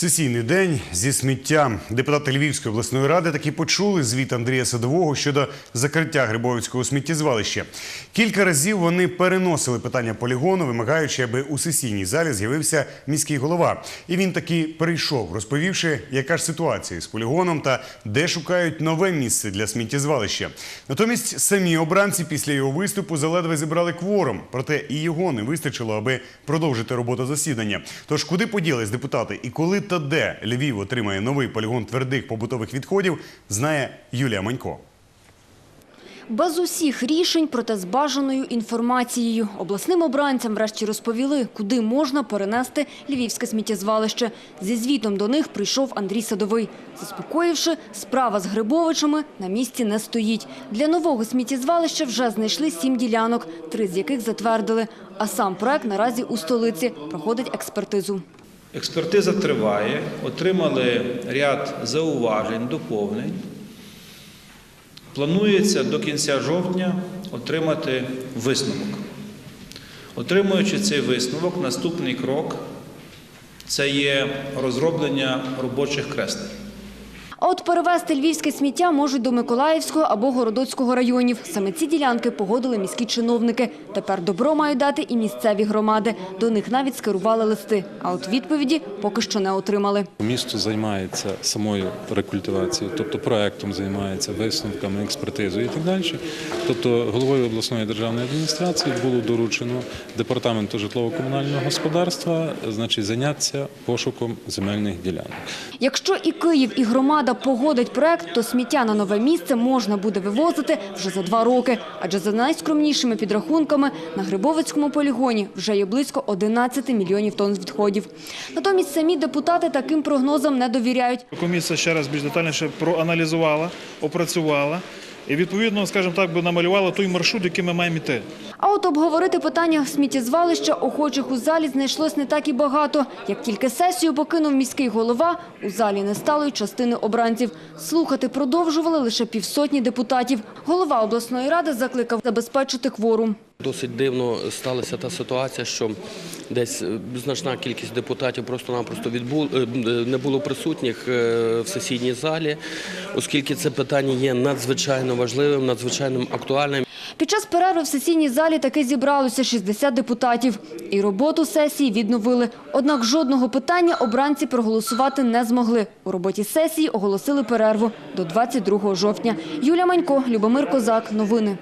Сесійний день зі сміттям. Депутати Львівської обласної ради таки почули звіт Андрія Садового щодо закриття Грибовицького сміттєзвалища. Кілька разів вони переносили питання полігону, вимагаючи, аби у сесійній залі з'явився міський голова. І він таки прийшов, розповівши, яка ж ситуація з полігоном та де шукають нове місце для сміттєзвалища. Натомість самі обранці після його виступу заледве зібрали кворум, проте і його не вистачило, аби продовжити роботу засідання. Тож куди поділись депутати і коли та де Львів отримає новий полігон твердих побутових відходів, знає Юлія Манько. Без усіх рішень, проте з бажаною інформацією. Обласним обранцям врешті розповіли, куди можна перенести львівське сміттєзвалище. Зі звітом до них прийшов Андрій Садовий. Заспокоївши, справа з Грибовичами на місці не стоїть. Для нового сміттєзвалища вже знайшли сім ділянок, три з яких затвердили. А сам проект наразі у столиці проходить експертизу. Експертиза триває, отримали ряд зауважень, доповнень. Планується до кінця жовтня отримати висновок. Отримуючи цей висновок, наступний крок це є розроблення робочих креслень. А от перевезти львівське сміття можуть до Миколаївського або Городоцького районів. Саме ці ділянки погодили міські чиновники. Тепер добро мають дати і місцеві громади. До них навіть скерували листи. А от відповіді поки що не отримали. Місто займається самою рекультивацією, тобто проектом займається висновками, експертизою і так далі. Тобто головою обласної державної адміністрації було доручено департаменту житлово-комунального господарства, значить, зайнятися пошуком земельних ділянок. Якщо і Київ, і громада погодить проект, то сміття на нове місце можна буде вивозити вже за два роки. Адже за найскромнішими підрахунками на Грибовицькому полігоні вже є близько 11 мільйонів тонн відходів. Натомість самі депутати таким прогнозам не довіряють. Комісія ще раз більш детальніше проаналізувала, опрацювала і відповідно, скажімо так, би намалювала той маршрут, який ми маємо йти. А от обговорити питання сміттєзвалища охочих у залі знайшлось не так і багато. Як тільки сесію покинув міський голова, у залі не стало й частини обранців. Слухати продовжували лише півсотні депутатів. Голова обласної ради закликав забезпечити кворум. Досить дивно сталася та ситуація, що десь е, значна кількість депутатів просто-напросто відбу... е, не було присутніх е, в сесійній залі, оскільки це питання є надзвичайно важливим, надзвичайно актуальним. Під час перерви в сесійній залі таки зібралося 60 депутатів. І роботу сесії відновили. Однак жодного питання обранці проголосувати не змогли. У роботі сесії оголосили перерву до 22 жовтня. Юлія Манько, Любомир Козак. Новини.